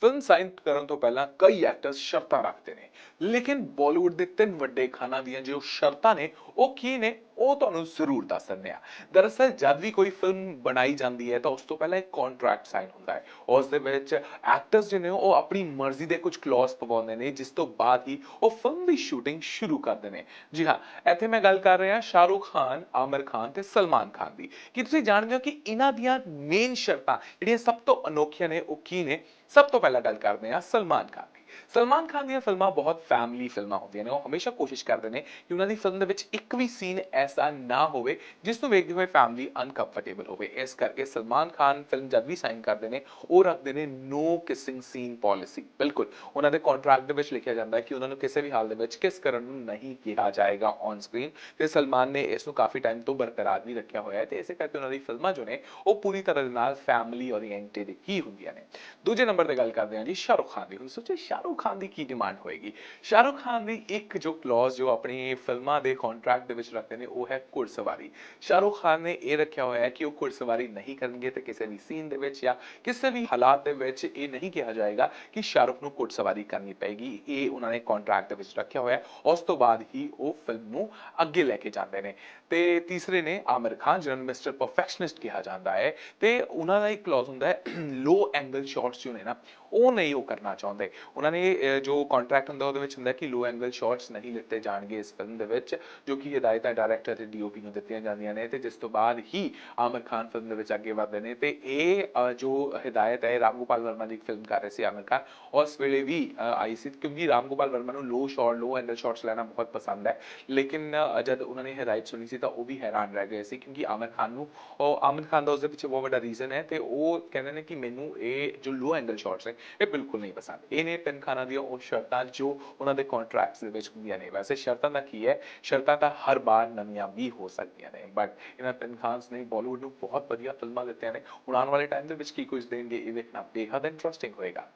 Film sign ਕਰਨ ਤੋਂ ਪਹਿਲਾਂ ਕਈ ਐਕਟਰਸ ਸ਼ਰਤਾਂ ਰੱਖਦੇ ਨੇ। ਲੇਕਿਨ ਬਾਲੀਵੁੱਡ ਦੇ ਤਿੰਨ ਵੱਡੇ ਖਾਨਾਂ ਦੀਆਂ ਜੋ ਸ਼ਰਤਾਂ ਨੇ, ਉਹ ਕੀ ਨੇ? ਉਹ ਤੁਹਾਨੂੰ ਜ਼ਰੂਰ ਦੱਸ ਦਿੰਦੇ ਆ। ਦਰਅਸਲ ਜਦ ਵੀ ਕੋਈ ਫਿਲਮ ਬਣਾਈ ਜਾਂਦੀ ਹੈ, ਤਾਂ ਉਸ ਤੋਂ ਪਹਿਲਾਂ ਇੱਕ ਕੰਟਰੈਕਟ ਸਾਈਨ ਹੁੰਦਾ ਹੈ। ਉਸ ਦੇ ਵਿੱਚ ਐਕਟਰਸ ਜਿਹਨੇ ਉਹ ਆਪਣੀ ਮਰਜ਼ੀ ਦੇ ਕੁਝ ਕਲੌਜ਼ ਪਵਾਉਂਦੇ ਨੇ, ਜਿਸ ਤੋਂ ਬਾਅਦ ਹੀ ਉਹ ਫਿਲਮ ਦੀ ਸ਼ੂਟਿੰਗ ਸ਼ੁਰੂ ਕਰਦੇ ਨੇ। ਜੀ ਹਾਂ, ਇੱਥੇ ਮੈਂ ਗੱਲ ਕਰ ਰਿਹਾ ਸ਼ਾਹਰੁਖ ਖਾਨ, ਆਮਿਰ ਖਾਨ ਤੇ ਸਲਮਾਨ ਖਾਨ ਦੀ। ਕੀ ਤੁਸੀਂ ਜਾਣਦੇ ਹੋ ਕਿ ਇਹਨਾਂ ਦੀਆਂ ਮੇਨ ਸ਼ਰਤਾਂ ਜਿਹੜੀਆਂ ਸਭ ਤੋਂ ਅਨੋਖੀਆਂ ਨੇ, ਉਹ ਕੀ ਨੇ? ਸਭ ਤੋਂ ਪਹਿਲਾਂ ਗੱਲ ਕਰਦੇ ਹਾਂ ਸਲਮਾਨ ਖਾਨ ਦੀ। ਸਲਮਾਨ ਖਾਨ ਦੀਆਂ ਫਿਲਮਾਂ ਬਹੁਤ ਫੈਮਿਲੀ ਫਿਲਮਾਂ ਹੁੰਦੀਆਂ ਨੇ, ਉਹ ਹਮੇਸ਼ਾ ਕੋਸ਼ਿਸ਼ ਕਰਦੇ ਨੇ ਕਿ ਉਹਨਾਂ ਦੀ ਫਿਲਮ ਦੇ ਵਿੱਚ ਇੱਕ ਵੀ ਸੀਨ ਐਸਾ ਨਾ ਹੋਵੇ ਜਿਸ ਨੂੰ ਵੇਖਦੇ ਹੋਏ ਫੈਮਿਲੀ ਅਨਕੰਫਰਟੇਬਲ ਹੋਵੇ। ਇਸ ਕਰਕੇ ਸਲਮਾਨ ਖਾਨ ਫਿਲਮ ਜਦ ਵੀ ਸਾਈਨ ਕਰਦੇ ਨੇ, ਉਹ ਰੱਖਦੇ ਨੇ ਨੋ ਕਿਸਿੰਗ ਸੀਨ ਪਾਲਿਸੀ ਬਿਲਕੁਲ। ਉਹਨਾਂ ਦੇ ਕੰਟਰੈਕਟ ਦੇ ਵਿੱਚ ਲਿਖਿਆ ਜਾਂਦਾ ਹੈ ਕਿ ਉਹਨਾਂ ਨੂੰ ਕਿਸੇ ਵੀ ਹਾਲ ਦੇ ਵਿੱਚ ਕਿਸ ਕਰਨ ਨੂੰ ਨਹੀਂ ਕਿਹਾ ਜਾਏਗਾ ਔਨ ਸਕਰੀਨ ਤੇ ਸਲਮਾਨ ਨੇ ਇਸ ਨੂੰ ਕਾਫੀ ਟਾਈਮ ਤੋਂ ਬਰਕਰਾਰ ਵੀ ਰੱਖਿਆ ਹੋਇਆ ਹੈ ਤੇ ਇਸੇ ਕਰਕੇ ਉਹਨਾਂ ਦੀ ਫਿਲਮਾਂ ਜੋ ਨੇ, ਉਹ ਪੂਰੀ ਤਰ੍ਹਾਂ ਦੇ ਨਾਲ ਫੈਮਿਲੀ ਓਰੀਐਂਟਡ ਹੀ ਹੁੰਦੀਆਂ ਨੇ। ਦੂਜੇ ਨੰਬਰ ਤੇ ਗੱਲ ਕਰਦੇ ਹਾਂ ਜੀ, ਸ਼ਾਹਰੁਖ ਖਾਨ ਦੀ। ਹੁਣ ਸੋਚੋ ਸ਼ਾਹਰੁਖ ਖਾਨ ਦੀ ਕੀ ਡਿਮਾਂਡ ਹੋਏਗੀ? ਸ਼ਾਹਰੁਖ ਖਾਨ ਦੀ ਇੱਕ ਜੋ ਕਲੌਜ਼ ਜੋ ਆਪਣੀ ਫਿਲਮਾਂ ਦੇ ਕੰਟਰੈਕਟ ਦੇ ਵਿੱਚ ਰੱਖਦੇ ਨੇ, ਉਹ ਹੈ ਘੁੜਸਵਾਰੀ। ਸ਼ਾਹਰੁਖ ਖਾਨ ਨੇ ਇਹ ਰੱਖਿਆ ਹੋਇਆ ਹੈ ਕਿ ਉਹ ਘੁੜਸਵਾਰੀ ਨਹੀਂ ਕਰਨਗੇ ਤੇ ਕਿਸੇ ਵੀ ਸੀਨ ਦੇ ਵਿੱਚ ਜਾਂ ਕਿਸੇ ਵੀ ਹਾਲਾਤ ਦੇ ਵਿੱਚ ਇਹ ਨਹੀਂ ਕਿਹਾ ਜਾਏਗਾ ਕਿ ਸ਼ਾਹਰੁਖ ਨੂੰ ਘੁੜਸਵਾਰੀ ਕਰਨੀ ਪਏਗੀ। ਇਹ ਉਹਨਾਂ ਨੇ ਕੰਟਰੈਕਟ ਦੇ ਵਿੱਚ ਰੱਖਿਆ ਹੋਇਆ ਉਸ ਤੋਂ ਬਾਅਦ ਹੀ ਉਹ ਫਿਲਮ ਨੂੰ ਅੱਗੇ ਲੈ ਕੇ ਜਾਂਦੇ ਨੇ। ਤੇ ਤੀਸਰੇ ਨੇ ਆਮਿਰ ਖਾਨ, ਜਿਹਨਾਂ ਨੂੰ ਮਿਸਟਰ ਪਰਫੈਕਸ਼ਨਿਸਟ ਕਿਹਾ ਜਾਂਦਾ ਹੈ। ਤੇ ਉਹਨਾਂ ਦਾ ਇੱਕ ਕਲੌਜ਼ ਹੁੰਦਾ ਹੈ ਲੋ ਐਂਗਲ ਸ਼ਾਟਸ ਜੋ ਨੇ ਨਾ, ਉਹ ਨਹੀਂ ਉਹ ਕਰਨਾ ਚਾਹੁੰਦੇ। ਉਹਨਾਂ ਨੇ ਜੋ ਕੰਟਰੈਕਟ ਹੁੰਦਾ ਉਹਦੇ ਵਿੱਚ ਹੁੰਦਾ ਕਿ ਲੋ ਐਂਗਲ ਸ਼ਾਟਸ ਨਹੀਂ ਲਿੱਤੇ ਜਾਣਗੇ ਇਸ ਫਿਲਮ ਦੇ ਵਿੱਚ, ਜੋ ਕਿ ਹਦਾਇਤਾਂ ਡਾਇਰੈਕਟਰ ਤੇ ਡੀਓਪੀ ਨੂੰ ਦਿੱਤੀਆਂ ਜਾਂਦੀਆਂ ਨੇ ਤੇ ਜਿਸ ਤੋਂ ਬਾਅਦ ਹੀ ਆਮਿਰ ਖਾਨ ਫਿਲਮ ਦੇ ਵਿੱਚ ਅੱਗੇ ਵਧਦੇ ਨੇ ਤੇ ਇਹ ਜੋ ਹਦਾਇਤ ਹੈ ਰਾਮ ਗੋਪਾਲ ਵਰਮਾ ਦੀ ਫਿਲਮ ਕਰ ਰਹੇ ਸੀ ਆਮਿਰ ਖਾਨ, ਉਸ ਵੇਲੇ ਵੀ ਆਈ ਸੀ ਕਿਉਂਕਿ ਰਾਮ ਵਰਮਾ ਨੂੰ low shot low angle shots ਲੈਣਾ ਬਹੁਤ ਪਸੰਦ ਹੈ। ਲੇਕਿਨ ਜਦ ਉਹਨਾਂ ਨੇ ਹਦਾਇਤ ਸੁਣੀ ਸੀ ਤਾਂ ਉਹ ਵੀ ਹੈਰਾਨ ਰਹਿ ਗਏ ਸੀ ਕਿਉਂਕਿ ਆਮਰ ਖਾਨ ਨੂੰ, ਉਹ ਆਮਿਰ ਖਾਨ ਦਾ ਉਸਦੇ ਪਿੱਛੇ ਬਹੁਤ ਵੱਡਾ ਰੀਜ਼ਨ ਹੈ ਤੇ ਉਹ ਕਹਿੰਦੇ ਨੇ ਕਿ ਮੈਨੂੰ ਇਹ ਜੋ ਲੋ ਐਂਗਲ ਸ਼ਾਟਸ ਨੇ, ਇਹ ਬਿਲਕੁਲ ਨਹੀਂ ਪਸੰਦ। ਇਹ ਨੇ ਤਿੰਨ ਦੀਆਂ ਉਹ ਸ਼ਰਤਾਂ ਜੋ ਉਹਨਾਂ ਦੇ ਕੰਟਰੈਕਟਸ ਦੇ ਵਿੱਚ ਹੁੰਦੀਆਂ ਨੇ। ਵੈਸੇ ਸ਼ਰਤਾਂ ਦਾ ਕੀ ਹੈ? ਸ਼ਰਤਾਂ ਤਾਂ ਹਰ ਵਾਰ ਨਵੀਆਂ ਵੀ ਹੋ ਸਕਦੀਆਂ ਨੇ। ਬਟ ਇਹਨਾਂ ਤਿੰਨ ਖਾਨਸ ਨੇ ਬਾਲੀਵੁੱਡ ਨੂੰ ਬਹੁਤ ਵਧੀਆ ਫਿਲਮਾਂ ਦਿੱਤੀਆਂ ਨੇ। ਹੁਣ ਆਉਣ ਵਾਲੇ ਟਾਈਮ ਦੇ ਵਿੱਚ ਕੀ ਕੁਝ ਦੇਣਗੇ ਇਹ ਦੇਖਣਾ ਬੇਹੱਦ ਇੰਟਰਸਟਿੰਗ ਹੋਏਗਾ।